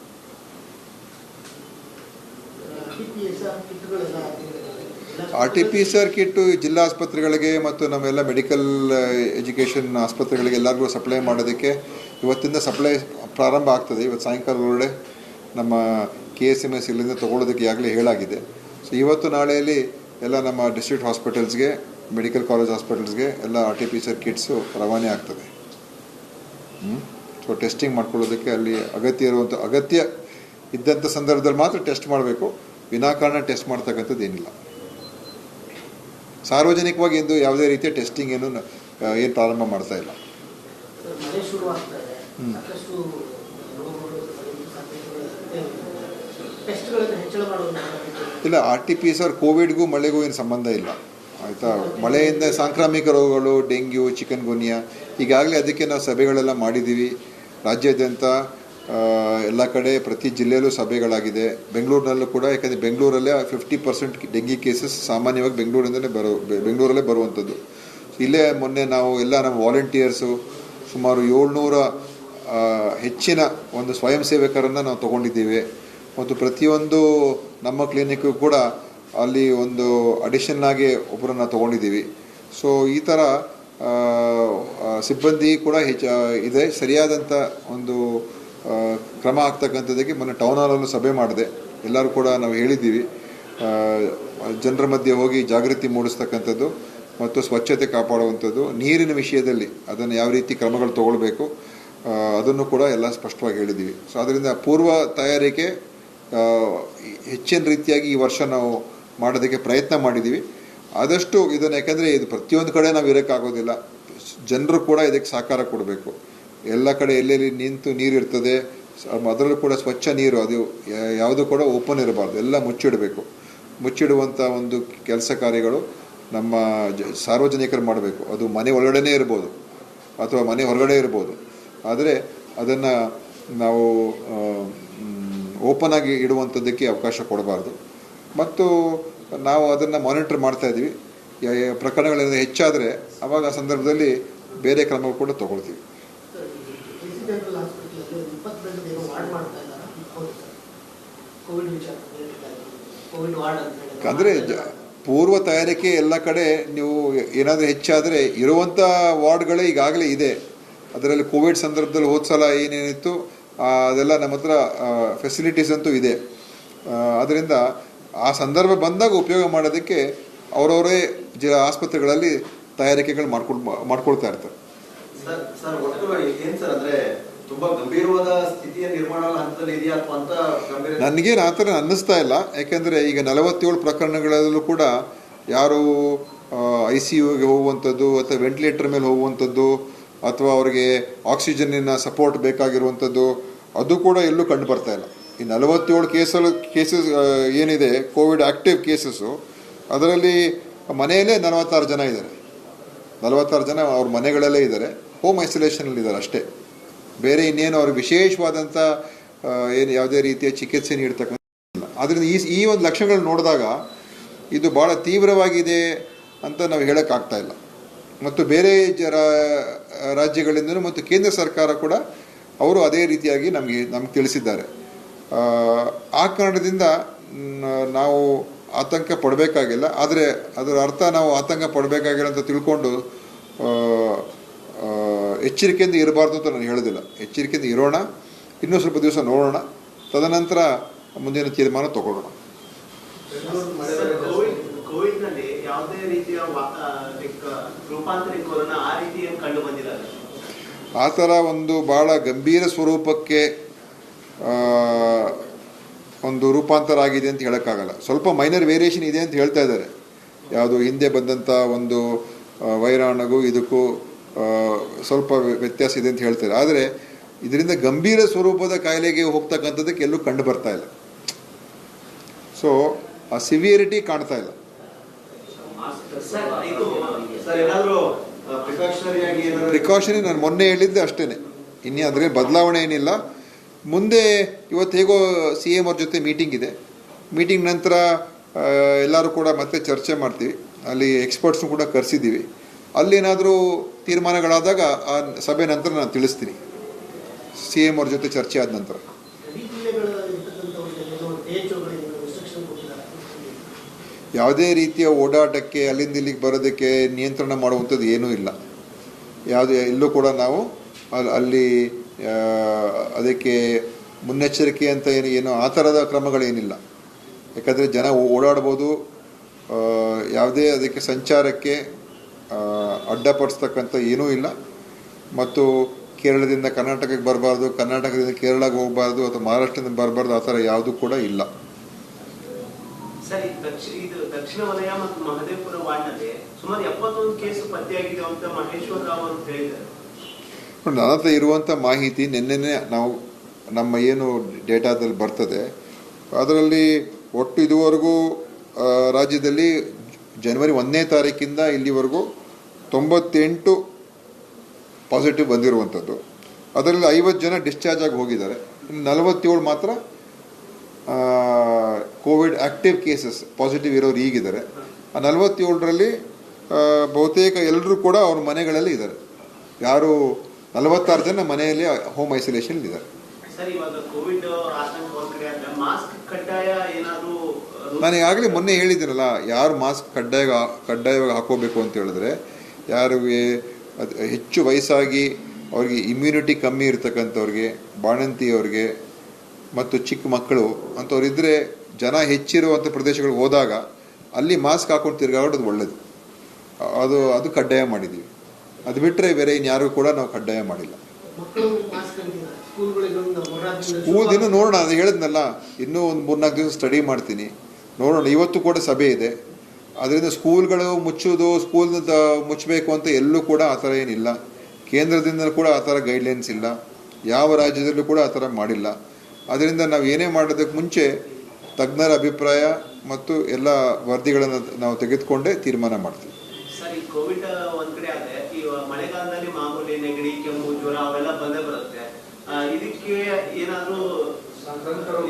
[SPEAKER 1] R T P C R kit ಜಿಲ್ಲಾ ಆಸ್ಪತ್ರೆಗಳಿಗೆ ಮತ್ತು ನಮ್ಮೆಲ್ಲ ಮೆಡಿಕಲ್, ಎಜುಕೇಷನ್ ಆಸ್ಪತ್ರೆಗಳಿಗೆ ಎಲ್ಲರಿಗೂ ಸಪ್ಲೈ ಮಾಡೋದಕ್ಕೆ ಇವತ್ತಿಂದ ಸಪ್ಲೈ ಪ್ರಾರಂಭ ಆಗ್ತದೆ. ಇವತ್ತು ಸಾಯಂಕಾಲ ಒಳಗಡೆ ನಮ್ಮ ಕೆ ಎಸ್ ಎಂ ಎಸ್ ಇಲ್ಲಿಂದ ತಗೊಳ್ಳೋದಕ್ಕೆ ಈಗಾಗಲೇ ಹೇಳಾಗಿದೆ. ಸೊ ಇವತ್ತು ನಾಳೆಯಲ್ಲಿ ಎಲ್ಲ ನಮ್ಮ ಡಿಸ್ಟ್ರಿಕ್ಟ್ ಹಾಸ್ಪಿಟಲ್ಸ್ಗೆ ಮೆಡಿಕಲ್ ಕಾಲೇಜ್ ಹಾಸ್ಪಿಟಲ್ಸ್ಗೆ ಎಲ್ಲ R T P C R kits ರವಾನೆ ಆಗ್ತದೆ. ಸೊ ಟೆಸ್ಟಿಂಗ್ ಮಾಡ್ಕೊಳ್ಳೋದಕ್ಕೆ ಅಲ್ಲಿ ಅಗತ್ಯ ಇರುವಂಥ ಅಗತ್ಯ ಇದ್ದಂಥ ಸಂದರ್ಭದಲ್ಲಿ ಮಾತ್ರ ಟೆಸ್ಟ್ ಮಾಡಬೇಕು. ವಿನಾಕಾರಣ ಟೆಸ್ಟ್ ಮಾಡ್ತಕ್ಕಂಥದ್ದು ಏನಿಲ್ಲ. ಸಾರ್ವಜನಿಕವಾಗಿ ಇಂದು ಯಾವುದೇ ರೀತಿಯ ಟೆಸ್ಟಿಂಗ್ ಏನು ಏನು ಪ್ರಾರಂಭ ಮಾಡ್ತಾ ಇಲ್ಲ.
[SPEAKER 6] ಸಾಕಷ್ಟು
[SPEAKER 1] ಇಲ್ಲ R T P S R ಕೋವಿಡ್ಗೂ ಮಳೆಗೂ ಏನು ಸಂಬಂಧ ಇಲ್ಲ. ಆಯಿತಾ? ಮಳೆಯಿಂದ ಸಾಂಕ್ರಾಮಿಕ ರೋಗಗಳು ಡೆಂಗ್ಯೂ ಚಿಕನ್ ಗುನಿಯಾ ಈಗಾಗಲೇ ಅದಕ್ಕೆ ನಾವು ಸಭೆಗಳೆಲ್ಲ ಮಾಡಿದ್ದೀವಿ. ರಾಜ್ಯಾದ್ಯಂತ ಎಲ್ಲ ಕಡೆ ಪ್ರತಿ ಜಿಲ್ಲೆಯಲ್ಲೂ ಸಭೆಗಳಾಗಿದೆ. ಬೆಂಗಳೂರಿನಲ್ಲೂ ಕೂಡ ಯಾಕಂದರೆ ಬೆಂಗಳೂರಲ್ಲೇ ಫಿಫ್ಟಿ ಪರ್ಸೆಂಟ್ ಡೆಂಗಿ ಕೇಸಸ್ ಸಾಮಾನ್ಯವಾಗಿ ಬೆಂಗಳೂರಿಂದಲೇ ಬರೋ ಬೆಂಗಳೂರಲ್ಲೇ ಬರುವಂಥದ್ದು. ಇಲ್ಲೇ ಮೊನ್ನೆ ನಾವು ಎಲ್ಲ ನಮ್ಮ ವಾಲಂಟಿಯರ್ಸು ಸುಮಾರು ಏಳ್ನೂರ ಹೆಚ್ಚಿನ ಒಂದು ಸ್ವಯಂ ಸೇವಕರನ್ನು ನಾವು ತಗೊಂಡಿದ್ದೀವಿ. ಮತ್ತು ಪ್ರತಿಯೊಂದು ನಮ್ಮ ಕ್ಲಿನಿಕ್ಕು ಕೂಡ ಅಲ್ಲಿ ಒಂದು ಅಡಿಷನ್ನಾಗಿ ಆಗಿ ತಗೊಂಡಿದ್ದೀವಿ. ಸೊ ಈ ಥರ ಸಿಬ್ಬಂದಿ ಕೂಡ ಹೆಚ್ಚು ಇದೆ. ಸರಿಯಾದಂಥ ಒಂದು ಕ್ರಮ ಆಗ್ತಕ್ಕಂಥದ್ದಕ್ಕೆ ಮೊನ್ನೆ ಟೌನ್ ಹಾಲಲ್ಲೂ ಸಭೆ ಮಾಡಿದೆ. ಎಲ್ಲರೂ ಕೂಡ ನಾವು ಹೇಳಿದ್ದೀವಿ. ಜನರ ಮಧ್ಯೆ ಹೋಗಿ ಜಾಗೃತಿ ಮೂಡಿಸ್ತಕ್ಕಂಥದ್ದು ಮತ್ತು ಸ್ವಚ್ಛತೆ ಕಾಪಾಡುವಂಥದ್ದು ನೀರಿನ ವಿಷಯದಲ್ಲಿ ಅದನ್ನು ಯಾವ ರೀತಿ ಕ್ರಮಗಳು ತಗೊಳ್ಬೇಕು ಅದನ್ನು ಕೂಡ ಎಲ್ಲ ಸ್ಪಷ್ಟವಾಗಿ ಹೇಳಿದ್ದೀವಿ. ಸೊ ಅದರಿಂದ ಪೂರ್ವ ತಯಾರಿಕೆ ಹೆಚ್ಚಿನ ರೀತಿಯಾಗಿ ಈ ವರ್ಷ ನಾವು ಮಾಡೋದಕ್ಕೆ ಪ್ರಯತ್ನ ಮಾಡಿದ್ದೀವಿ. ಆದಷ್ಟು ಇದನ್ನು, ಯಾಕೆಂದರೆ ಇದು ಪ್ರತಿಯೊಂದು ಕಡೆ ನಾವು ಇರೋಕ್ಕಾಗೋದಿಲ್ಲ. ಜನರು ಕೂಡ ಇದಕ್ಕೆ ಸಹಕಾರ ಕೊಡಬೇಕು. ಎಲ್ಲ ಕಡೆ ಎಲ್ಲೆಲ್ಲಿ ನಿಂತು ನೀರು ಇರ್ತದೆ ಅದರಲ್ಲೂ ಕೂಡ ಸ್ವಚ್ಛ ನೀರು, ಅದು ಯಾವುದು ಕೂಡ ಓಪನ್ ಇರಬಾರ್ದು. ಎಲ್ಲ ಮುಚ್ಚಿಡಬೇಕು. ಮುಚ್ಚಿಡುವಂಥ ಒಂದು ಕೆಲಸ ಕಾರ್ಯಗಳು ನಮ್ಮ ಸಾರ್ವಜನಿಕರು ಮಾಡಬೇಕು. ಅದು ಮನೆ ಒಳಗಡೆನೇ ಇರ್ಬೋದು, ಅಥವಾ ಮನೆ ಹೊರಗಡೆ ಇರ್ಬೋದು. ಆದರೆ ಅದನ್ನು ನಾವು ಓಪನ್ ಆಗಿ ಇಡುವಂಥದ್ದಕ್ಕೆ ಅವಕಾಶ ಕೊಡಬಾರ್ದು. ಮತ್ತು ನಾವು ಅದನ್ನು ಮಾನಿಟರ್ ಮಾಡ್ತಾ ಇದ್ದೀವಿ. ಪ್ರಕರಣಗಳೆಲ್ಲ ಹೆಚ್ಚಾದರೆ ಆವಾಗ ಆ ಸಂದರ್ಭದಲ್ಲಿ ಬೇರೆ ಕ್ರಮ ಕೂಡ ತಗೊಳ್ತೀವಿ. ಅಂದರೆ ಜ ಪೂರ್ವ ತಯಾರಿಕೆ ಎಲ್ಲ ಕಡೆ ನೀವು ಏನಾದರೂ ಹೆಚ್ಚಾದರೆ ಇರುವಂಥ ವಾರ್ಡ್ಗಳೇ ಈಗಾಗಲೇ ಇದೆ. ಅದರಲ್ಲಿ ಕೋವಿಡ್ ಸಂದರ್ಭದಲ್ಲಿ ಹೋದ ಸಲ ಏನೇನಿತ್ತು ಅದೆಲ್ಲ ನಮ್ಮ ಹತ್ರ ಫೆಸಿಲಿಟೀಸ್ ಅಂತೂ ಇದೆ. ಅದರಿಂದ ಆ ಸಂದರ್ಭ ಬಂದಾಗ ಉಪಯೋಗ ಮಾಡೋದಕ್ಕೆ ಅವರವರೇ ಜ ಆಸ್ಪತ್ರೆಗಳಲ್ಲಿ ತಯಾರಿಕೆಗಳು ಮಾಡ್ಕೊಂಡು ಮಾಡ್ಕೊಳ್ತಾ ಇರ್ತಾರೆ. ನನಗೇನು ಆ ಥರ ಅನ್ನಿಸ್ತಾ ಇಲ್ಲ. ಯಾಕೆಂದರೆ ಈಗ ನಲವತ್ತೇಳು ಪ್ರಕರಣಗಳಲ್ಲೂ ಕೂಡ ಯಾರು ಐ ಸಿ ಯುಗೆ ಹೋಗುವಂಥದ್ದು ಅಥವಾ ವೆಂಟಿಲೇಟರ್ ಮೇಲೆ ಹೋಗುವಂಥದ್ದು ಅಥವಾ ಅವರಿಗೆ ಆಕ್ಸಿಜನ್ನಿನ ಸಪೋರ್ಟ್ ಬೇಕಾಗಿರುವಂಥದ್ದು, ಅದು ಕೂಡ ಎಲ್ಲೂ ಕಂಡು ಬರ್ತಾ ಇಲ್ಲ. ಈ ನಲವತ್ತೇಳು ಕೇಸಲ್ಲಿ ಕೇಸಸ್ ಏನಿದೆ, ಕೋವಿಡ್ ಆಕ್ಟಿವ್ ಕೇಸಸ್ಸು ಅದರಲ್ಲಿ ಮನೆಯಲ್ಲೇ ನಲವತ್ತಾರು ಜನ ಇದ್ದಾರೆ. ನಲವತ್ತಾರು ಜನ ಅವ್ರ ಮನೆಗಳಲ್ಲೇ ಇದ್ದಾರೆ. ಹೋಮ್ ಐಸೋಲೇಷನಲ್ಲಿ ಇದ್ದಾರೆ ಅಷ್ಟೇ. ಬೇರೆ ಇನ್ನೇನು ಅವ್ರಿಗೆ ವಿಶೇಷವಾದಂಥ ಏನು ಯಾವುದೇ ರೀತಿಯ ಚಿಕಿತ್ಸೆ ನೀಡ್ತಕ್ಕಂಥ ಆದ್ದರಿಂದ ಈ ಈ ಒಂದು ಲಕ್ಷಣಗಳು ನೋಡಿದಾಗ ಇದು ಭಾಳ ತೀವ್ರವಾಗಿದೆ ಅಂತ ನಾವು ಹೇಳೋಕ್ಕಾಗ್ತಾ ಇಲ್ಲ. ಮತ್ತು ಬೇರೆ ಜ ರಾಜ್ಯಗಳಿಂದಲೂ ಮತ್ತು ಕೇಂದ್ರ ಸರ್ಕಾರ ಕೂಡ ಅವರು ಅದೇ ರೀತಿಯಾಗಿ ನಮಗೆ ನಮ್ಗೆ ತಿಳಿಸಿದ್ದಾರೆ. ಆ, ಕಾರಣದಿಂದ ನಾವು ಆತಂಕ ಪಡಬೇಕಾಗಿಲ್ಲ. ಆದರೆ ಅದರ ಅರ್ಥ ನಾವು ಆತಂಕ ಪಡಬೇಕಾಗಿಲ್ಲ ಅಂತ ತಿಳ್ಕೊಂಡು ಎಚ್ಚರಿಕೆಯಿಂದ ಇರಬಾರ್ದು ಅಂತ ನಾನು ಹೇಳೋದಿಲ್ಲ. ಎಚ್ಚರಿಕೆಯಿಂದ ಇರೋಣ. ಇನ್ನೂ ಸ್ವಲ್ಪ ದಿವಸ ನೋಡೋಣ. ತದನಂತರ ಮುಂದಿನ ತೀರ್ಮಾನ ತಗೊಳ್ಳೋಣ.
[SPEAKER 2] ಯಾವುದೇ ರೀತಿಯ ಆ, ರೀತಿ ಕಂಡು ಬಂದಿಲ್ಲ
[SPEAKER 1] ಆ ಥರ ಒಂದು ಭಾಳ ಗಂಭೀರ ಸ್ವರೂಪಕ್ಕೆ ಒಂದು ರೂಪಾಂತರ ಆಗಿದೆ ಅಂತ ಹೇಳೋಕ್ಕಾಗಲ್ಲ. ಸ್ವಲ್ಪ ಮೈನರ್ ವೇರಿಯೇಷನ್ ಇದೆ ಅಂತ ಹೇಳ್ತಾ ಇದ್ದಾರೆ. ಯಾವುದು ಹಿಂದೆ ಬಂದಂಥ ಒಂದು ವೈರಾಣುಗೂ ಇದಕ್ಕೂ ಸ್ವಲ್ಪ ವ್ಯತ್ಯಾಸ ಇದೆ ಅಂತ ಹೇಳ್ತಾರೆ. ಆದರೆ ಇದರಿಂದ ಗಂಭೀರ ಸ್ವರೂಪದ ಕಾಯಿಲೆಗೆ ಹೋಗ್ತಕ್ಕಂಥದ್ದಕ್ಕೆ ಎಲ್ಲೂ ಕಂಡು ಬರ್ತಾ ಇಲ್ಲ. ಸೊ ಆ ಸಿವಿಯರಿಟಿ ಕಾಣ್ತಾ ಇಲ್ಲ
[SPEAKER 2] ಸರ್ ಇದು
[SPEAKER 3] ಸರ್ ಏನಾದ್ರು
[SPEAKER 1] ಪ್ರಿಕಾಷನಿ ನಾನು ಮೊನ್ನೆ ಹೇಳಿದ್ದೆ ಅಷ್ಟೇ ಇನ್ನೇ ಅಂದರೆ ಬದಲಾವಣೆ ಏನಿಲ್ಲ. ಮುಂದೆ ಇವತ್ತು ಹೇಗೋ ಸಿ ಎಂ ಅವ್ರ ಜೊತೆ ಮೀಟಿಂಗ್ ಇದೆ. ಮೀಟಿಂಗ್ ನಂತರ ಎಲ್ಲರೂ ಕೂಡ ಮತ್ತೆ ಚರ್ಚೆ ಮಾಡ್ತೀವಿ. ಅಲ್ಲಿ ಎಕ್ಸ್ಪರ್ಟ್ಸ್ನು ಕೂಡ ಕರೆಸಿದ್ದೀವಿ. ಅಲ್ಲೇನಾದರೂ ತೀರ್ಮಾನಗಳಾದಾಗ ಆ ಸಭೆ ನಂತರ ನಾನು ತಿಳಿಸ್ತೀನಿ. ಸಿ ಎಂ ಅವ್ರ ಜೊತೆ ಚರ್ಚೆ ಆದ ನಂತರ. ಯಾವುದೇ ರೀತಿಯ ಓಡಾಟಕ್ಕೆ ಅಲ್ಲಿಂದ ಇಲ್ಲಿಗೆ ಬರೋದಕ್ಕೆ ನಿಯಂತ್ರಣ ಮಾಡುವಂಥದ್ದು ಏನೂ ಇಲ್ಲ. ಯಾವುದೇ ಎಲ್ಲೂ ಕೂಡ ನಾವು ಅಲ್ಲಿ ಅದಕ್ಕೆ ಮುನ್ನೆಚ್ಚರಿಕೆ ಅಂತ ಏನು ಏನು ಆ ಥರದ ಕ್ರಮಗಳೇನಿಲ್ಲ. ಯಾಕಂದರೆ ಜನ ಓಡಾಡ್ಬೋದು ಯಾವುದೇ ಅದಕ್ಕೆ ಸಂಚಾರಕ್ಕೆ ಅಡ್ಡಪಡಿಸ್ತಕ್ಕಂಥ ಏನೂ ಇಲ್ಲ. ಮತ್ತು ಕೇರಳದಿಂದ ಕರ್ನಾಟಕಕ್ಕೆ ಬರಬಾರ್ದು, ಕರ್ನಾಟಕದಿಂದ ಕೇರಳಕ್ಕೆ ಹೋಗಬಾರ್ದು, ಅಥವಾ ಮಹಾರಾಷ್ಟ್ರದಿಂದ ಬರಬಾರ್ದು, ಆ ಥರ ಯಾವುದೂ ಕೂಡ ಇಲ್ಲ.
[SPEAKER 2] ಸರಿ ದಕ್ಷಿಣ ವಲಯ ಮತ್ತು ಮಹದೇವಪುರ ವಾರ್ಡ್ನಲ್ಲಿ ಸುಮಾರು ಎಪ್ಪತ್ತೊಂದು ಕೇಸ್ ಪತ್ತೆಯಾಗಿದೆ ಅಂತ ಮಹೇಶ್ವರ ರಾವ್ ಅಂತ ಹೇಳಿದ್ದಾರೆ.
[SPEAKER 1] ನನ್ನ ಹತ್ರ ಇರುವಂಥ ಮಾಹಿತಿ ನಿನ್ನೆನೇ ನಾವು ನಮ್ಮ ಏನು ಡೇಟಾದಲ್ಲಿ ಬರ್ತದೆ. ಅದರಲ್ಲಿ ಒಟ್ಟು ಇದುವರೆಗೂ ರಾಜ್ಯದಲ್ಲಿ ಜನವರಿ ಒಂದನೇ ತಾರೀಕಿಂದ ಇಲ್ಲಿವರೆಗೂ ತೊಂಬತ್ತೆಂಟು ಪಾಸಿಟಿವ್ ಬಂದಿರುವಂಥದ್ದು. ಅದರಲ್ಲಿ ಐವತ್ತು ಜನ ಡಿಸ್ಚಾರ್ಜ್ ಆಗಿ ಹೋಗಿದ್ದಾರೆ. ನಲವತ್ತೇಳು ಮಾತ್ರ ಕೋವಿಡ್ ಆಕ್ಟಿವ್ ಕೇಸಸ್ ಪಾಸಿಟಿವ್ ಇರೋರು ಈಗಿದ್ದಾರೆ. ಆ ನಲವತ್ತೇಳರಲ್ಲಿ ಬಹುತೇಕ ಎಲ್ಲರೂ ಕೂಡ ಅವ್ರ ಮನೆಗಳಲ್ಲಿ ಇದ್ದಾರೆ. ಯಾರು ನಲವತ್ತಾರು ಜನ ಮನೆಯಲ್ಲಿ ಹೋಮ್ ಐಸೋಲೇಷನ್ ಇದ್ದಾರೆ. ನಾನು ಈಗಾಗಲೇ ಮೊನ್ನೆ ಹೇಳಿದ್ದೀನಲ್ಲ ಯಾರು ಮಾಸ್ಕ್ ಕಡ್ಡಾಯ ಕಡ್ಡಾಯವಾಗಿ ಹಾಕೋಬೇಕು ಅಂತ ಹೇಳಿದ್ರೆ ಯಾರಿಗೆ ಹೆಚ್ಚು ವಯಸ್ಸಾಗಿ ಅವ್ರಿಗೆ ಇಮ್ಯುನಿಟಿ ಕಮ್ಮಿ ಇರ್ತಕ್ಕಂಥವ್ರಿಗೆ ಬಾಣಂತಿಯವ್ರಿಗೆ ಮತ್ತು ಚಿಕ್ಕ ಮಕ್ಕಳು ಅಂಥವ್ರಿದ್ದರೆ ಜನ ಹೆಚ್ಚಿರುವಂಥ ಪ್ರದೇಶಗಳಿಗೆ ಹೋದಾಗ ಅಲ್ಲಿ ಮಾಸ್ಕ್ ಹಾಕೊಂಡು ತಿರುಗಾಡೋದು ಒಳ್ಳೇದು. ಅದು ಅದು ಕಡ್ಡಾಯ ಮಾಡಿದ್ದೀವಿ. ಅದು ಬಿಟ್ಟರೆ ಬೇರೆ ಇನ್ಯಾರು ಕೂಡ ನಾವು ಕಡ್ಡಾಯ ಮಾಡಿಲ್ಲ. ಸ್ಕೂಲ್ ದಿನ ನೋಡೋಣ ಅದು ಹೇಳಿದ್ನಲ್ಲ ಇನ್ನೂ ಒಂದು ಮೂರ್ನಾಲ್ಕು ದಿವಸ ಸ್ಟಡಿ ಮಾಡ್ತೀನಿ. ನೋಡೋಣ ಇವತ್ತು ಕೂಡ ಸಭೆ ಇದೆ. ಅದರಿಂದ ಸ್ಕೂಲ್ಗಳು ಮುಚ್ಚೋದು ಸ್ಕೂಲ್ನ ಮುಚ್ಚಬೇಕು ಅಂತ ಎಲ್ಲೂ ಕೂಡ ಆ ಥರ ಏನಿಲ್ಲ. ಕೇಂದ್ರದಿಂದ ಕೂಡ ಆ ಥರ ಗೈಡ್ಲೈನ್ಸ್ ಇಲ್ಲ. ಯಾವ ರಾಜ್ಯದಲ್ಲೂ ಕೂಡ ಆ ಥರ ಮಾಡಿಲ್ಲ. ಅದರಿಂದ ನಾವು ಏನೇ ಮಾಡೋದಕ್ಕೆ ಮುಂಚೆ ತಜ್ಞರ ಅಭಿಪ್ರಾಯ ಮತ್ತು ಎಲ್ಲ ವರದಿಗಳನ್ನು ನಾವು ತೆಗೆದುಕೊಂಡೇ ತೀರ್ಮಾನ ಮಾಡ್ತೀವಿ.
[SPEAKER 2] ಸರ್ ಈ ಕೋವಿಡ್ ಒಂದ್ ಕಡೆ ಆದ್ರೆ ಈ ಮಳೆಗಾಲದಲ್ಲಿ ಮಾಮೂಲಿ ನೆಗಡಿ ಕೆಮ್ಮು ಜ್ವರ ಅವೆಲ್ಲ ಬಂದೇ ಬರುತ್ತೆ. ಆ, ಇದಕ್ಕೆ ಏನಾದ್ರೂ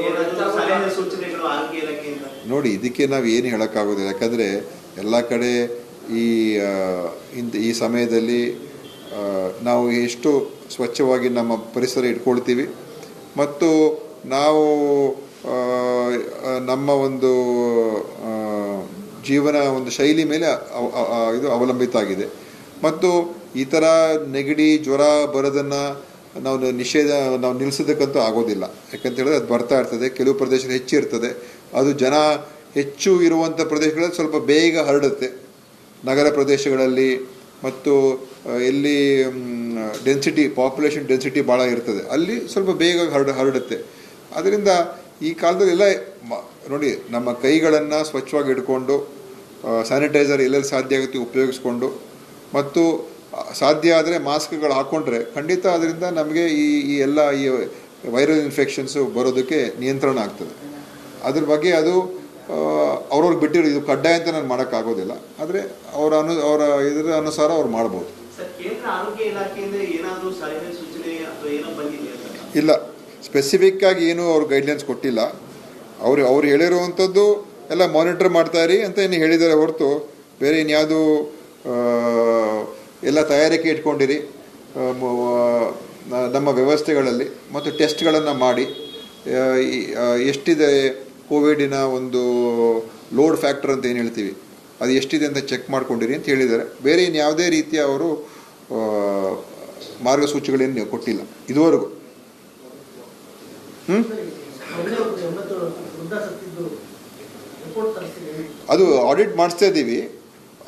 [SPEAKER 2] ಏನಾದ್ರೂ ಸಲಹೆ ಸೂಚನೆಗಳು ಆರೋಗ್ಯ ಇಲಾಖೆಯಿಂದ?
[SPEAKER 1] ನೋಡಿ ಇದಕ್ಕೆ ನಾವು ಏನು ಹೇಳೋಕ್ಕಾಗೋದಿಲ್ಲ. ಯಾಕಂದರೆ ಎಲ್ಲ ಕಡೆ ಈ ಆ, ಇಂಥ ಈ ಸಮಯದಲ್ಲಿ ಆ, ನಾವು ಎಷ್ಟು ಸ್ವಚ್ಛವಾಗಿ ನಮ್ಮ ಪರಿಸರ ಇಟ್ಕೊಳ್ತೀವಿ. ಮತ್ತು ನಾವು ನಮ್ಮ ಒಂದು ಜೀವನ ಒಂದು ಶೈಲಿ ಮೇಲೆ ಇದು ಅವಲಂಬಿತ ಆಗಿದೆ. ಮತ್ತು ಈ ಥರ ನೆಗಡಿ, ಜ್ವರ ಬರೋದನ್ನು ನಾವು ನಿಷೇಧ, ನಾವು ನಿಲ್ಲಿಸೋದಕ್ಕಂತೂ ಆಗೋದಿಲ್ಲ. ಯಾಕಂತ ಹೇಳಿದ್ರೆ ಅದು ಬರ್ತಾ ಇರ್ತದೆ, ಕೆಲವು ಪ್ರದೇಶದಲ್ಲಿ ಹೆಚ್ಚಿರ್ತದೆ ಅದು ಜನ ಹೆಚ್ಚು ಇರುವಂಥ ಪ್ರದೇಶಗಳಲ್ಲಿ ಸ್ವಲ್ಪ ಬೇಗ ಹರಡುತ್ತೆ. ನಗರ ಪ್ರದೇಶಗಳಲ್ಲಿ ಮತ್ತು ಎಲ್ಲಿ ಡೆನ್ಸಿಟಿ ಪಾಪ್ಯುಲೇಷನ್ ಡೆನ್ಸಿಟಿ ಭಾಳ ಇರ್ತದೆ. ಅಲ್ಲಿ ಸ್ವಲ್ಪ ಬೇಗ ಹರಡು, ಹರಡುತ್ತೆ. ಅದರಿಂದ ಈ ಕಾಲದಲ್ಲಿ ಎಲ್ಲ ಮ- ನೋಡಿ ನಮ್ಮ ಕೈಗಳನ್ನು ಸ್ವಚ್ಛವಾಗಿ ಇಟ್ಕೊಂಡು ಸ್ಯಾನಿಟೈಸರ್ ಎಲ್ಲೆಲ್ಲಿ ಸಾಧ್ಯ ಆಗುತ್ತೆ ಉಪಯೋಗಿಸ್ಕೊಂಡು ಮತ್ತು ಸಾಧ್ಯ ಆದರೆ ಮಾಸ್ಕ್ಗಳು ಹಾಕ್ಕೊಂಡ್ರೆ ಖಂಡಿತ ಅದರಿಂದ ನಮಗೆ ಈ ಈ ಎಲ್ಲ ಈ ವೈರಲ್ ಇನ್ಫೆಕ್ಷನ್ಸು ಬರೋದಕ್ಕೆ ನಿಯಂತ್ರಣ ಆಗ್ತದೆ. ಅದ್ರ ಬಗ್ಗೆ ಅದು ಅವ್ರವ್ರಿಗೆ ಬಿಟ್ಟಿರೋ ಇದು ಕಡ್ಡಾಯ ಅಂತ ನಾನು ಮಾಡೋಕ್ಕಾಗೋದಿಲ್ಲ. ಆದರೆ ಅವರ ಅನು ಅವರ ಇದರ ಅನುಸಾರ ಅವ್ರು ಮಾಡ್ಬೋದು. ಇಲ್ಲ. ಸ್ಪೆಸಿಫಿಕ್ ಆಗಿ ಏನು ಅವ್ರು ಗೈಡ್ಲೈನ್ಸ್ ಕೊಟ್ಟಿಲ್ಲ. ಅವರು ಅವ್ರು ಹೇಳಿರುವಂಥದ್ದು ಎಲ್ಲ ಮಾನಿಟರ್ ಇರಿ ಅಂತ ಏನು ಹೇಳಿದ್ದಾರೆ ಹೊರತು ಬೇರೆ ಇನ್ಯಾವುದು ಎಲ್ಲ ತಯಾರಿಕೆ ಇಟ್ಕೊಂಡಿರಿ ನಮ್ಮ ವ್ಯವಸ್ಥೆಗಳಲ್ಲಿ ಮತ್ತು ಟೆಸ್ಟ್ಗಳನ್ನು ಮಾಡಿ ಎಷ್ಟಿದೆ ಕೋವಿಡಿನ ಒಂದು ಲೋಡ್ ಫ್ಯಾಕ್ಟರ್ ಅಂತ ಏನು ಹೇಳ್ತೀವಿ, ಅದು ಎಷ್ಟಿದೆ ಅಂತ ಚೆಕ್ ಮಾಡ್ಕೊಂಡಿರಿ ಅಂತ ಹೇಳಿದ್ದಾರೆ. ಬೇರೆ ಇನ್ಯಾವುದೇ ರೀತಿಯ ಅವರು ಮಾರ್ಗಸೂಚಿಗಳೇನು ಕೊಟ್ಟಿಲ್ಲ. ಇದುವರೆಗೂ. ಅದು ಆಡಿಟ್ ಮಾಡಿಸ್ತಾ ಇದ್ದೀವಿ.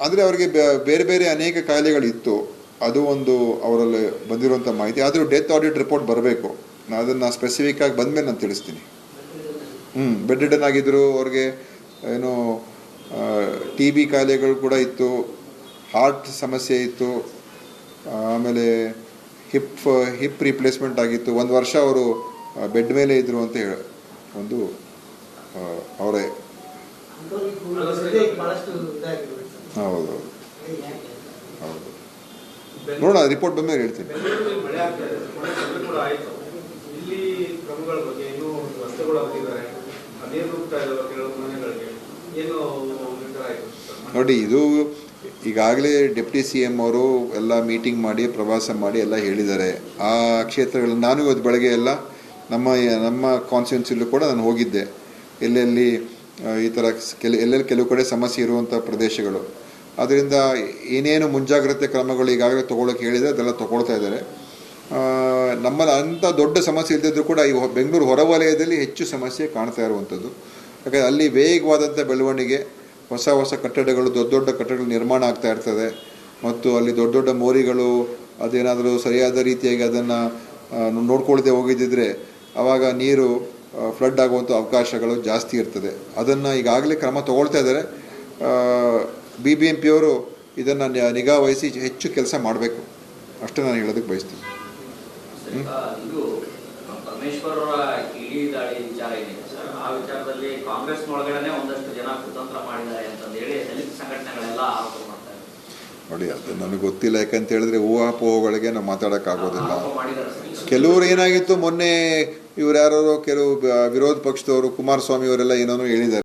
[SPEAKER 1] ಅಂದರೆ ಅವರಿಗೆ ಬೇರೆ ಬೇರೆ ಅನೇಕ ಕಾಯಿಲೆಗಳಿತ್ತು. ಅದು ಒಂದು ಅವರಲ್ಲಿ ಬಂದಿರುವಂಥ ಮಾಹಿತಿ. ಆದರೂ ಡೆತ್ ಆಡಿಟ್ ರಿಪೋರ್ಟ್ ಬರಬೇಕು. ನಾನು ಅದನ್ನು ಸ್ಪೆಸಿಫಿಕ್ ಆಗಿ ಬಂದಮೇಲೆ ನಾನು ತಿಳಿಸ್ತೀನಿ. ಹ್ಞೂ ಬೆಡ್ ರಿಡನ್ ಆಗಿದ್ದರು ಅವ್ರಿಗೆ ಏನು ಟಿ ಬಿ ಕಾಯಿಲೆಗಳು ಕೂಡ ಇತ್ತು. ಹಾರ್ಟ್ ಸಮಸ್ಯೆ ಇತ್ತು. ಆಮೇಲೆ ಹಿಪ್ ಹಿಪ್ ರಿಪ್ಲೇಸ್ಮೆಂಟ್ ಆಗಿತ್ತು. ಒಂದು ವರ್ಷ ಅವರು ಬೆಡ್ ಮೇಲೆ ಇದ್ದರು ಅಂತ ಹೇಳಿ, ಒಂದು ಅವರೇ ಹೌದು. ಹೌದು ನೋಡೋಣ, ರಿಪೋರ್ಟ್ ಹೇಳ್ತೀನಿ
[SPEAKER 4] ನಿರ್ಧಾರ ಆಯ್ತು ಸರ್?
[SPEAKER 1] ನೋಡಿ, ಇದು ಈಗಾಗಲೇ ಡೆಪ್ಟಿ ಸಿ ಎಂ ಅವರು ಎಲ್ಲ ಮೀಟಿಂಗ್ ಮಾಡಿ, ಪ್ರವಾಸ ಮಾಡಿ ಎಲ್ಲ ಹೇಳಿದ್ದಾರೆ ಆ ಕ್ಷೇತ್ರಗಳಲ್ಲಿ ನಾನು ಇವತ್ತು ಬೆಳಗ್ಗೆ ಎಲ್ಲ ನಮ್ಮ ನಮ್ಮ ಕಾನ್ಸ್ಟಿಟ್ಯೂನ್ಸಿಲೂ ಕೂಡ ನಾನು ಹೋಗಿದ್ದೆ. ಎಲ್ಲೆಲ್ಲಿ ಈ ಥರ ಕೆಲ, ಎಲ್ಲೆಲ್ಲಿ ಕೆಲವು ಕಡೆ ಸಮಸ್ಯೆ ಇರುವಂಥ ಪ್ರದೇಶಗಳು. ಅದರಿಂದ ಏನೇನು ಮುಂಜಾಗ್ರತೆ ಕ್ರಮಗಳು ಈಗಾಗಲೇ ತೊಗೊಳಕ್ಕೆ ಹೇಳಿದರೆ ಅದೆಲ್ಲ ತೊಗೊಳ್ತಾ ಇದ್ದಾರೆ. ನಮ್ಮಲ್ಲಿ ಅಂಥ ದೊಡ್ಡ ಸಮಸ್ಯೆ ಇಲ್ಲದಿದ್ದರೂ ಕೂಡ ಈ ಬೆಂಗಳೂರು ಹೊರವಲಯದಲ್ಲಿ ಹೆಚ್ಚು ಸಮಸ್ಯೆ ಕಾಣ್ತಾ ಇರುವಂಥದ್ದು. ಯಾಕಂದರೆ ಅಲ್ಲಿ ವೇಗವಾದಂಥ ಬೆಳವಣಿಗೆ, ಹೊಸ ಹೊಸ ಕಟ್ಟಡಗಳು, ದೊಡ್ಡ ದೊಡ್ಡ ಕಟ್ಟಡಗಳು ನಿರ್ಮಾಣ ಆಗ್ತಾ ಇರ್ತದೆ. ಮತ್ತು ಅಲ್ಲಿ ದೊಡ್ಡ ದೊಡ್ಡ ಮೋರಿಗಳು, ಅದೇನಾದರೂ ಸರಿಯಾದ ರೀತಿಯಾಗಿ ಅದನ್ನು ನೋಡ್ಕೊಳ್ಳದೆ ಹೋಗಿದ್ದಿದ್ರೆ ಆವಾಗ ನೀರು ಫ್ಲಡ್ ಆಗುವಂಥ ಅವಕಾಶಗಳು ಜಾಸ್ತಿ ಇರ್ತದೆ. ಅದನ್ನು ಈಗಾಗಲೇ ಕ್ರಮ ತಗೊಳ್ತಾ ಇದ್ದಾರೆ. ಬಿ ಬಿ ಎಂ ಪಿಯವರು ಇದನ್ನು ನಿಗಾ ವಹಿಸಿ ಹೆಚ್ಚು ಕೆಲಸ ಮಾಡಬೇಕು. ಅಷ್ಟೇ ನಾನು ಹೇಳೋದಕ್ಕೆ ಬಯಸ್ತೀನಿ. ನೋಡಿ ಅದು ನನಗೆ ಗೊತ್ತಿಲ್ಲ. ಯಾಕಂತ ಹೇಳಿದ್ರೆ ಊಹಾಪೋಹಗಳಿಗೆ ನಾವು ಮಾತಾಡೋಕ್ಕಾಗೋದಿಲ್ಲ. ಕೆಲವರು ಏನಾಗಿತ್ತು? ಮೊನ್ನೆ ಇವ್ರು ಯಾರೋ ಕೆಲವು ವಿರೋಧ ಪಕ್ಷದವರು ಕುಮಾರಸ್ವಾಮಿ ಅವರೆಲ್ಲ ಏನೋ ಹೇಳಿದ್ದಾರೆ.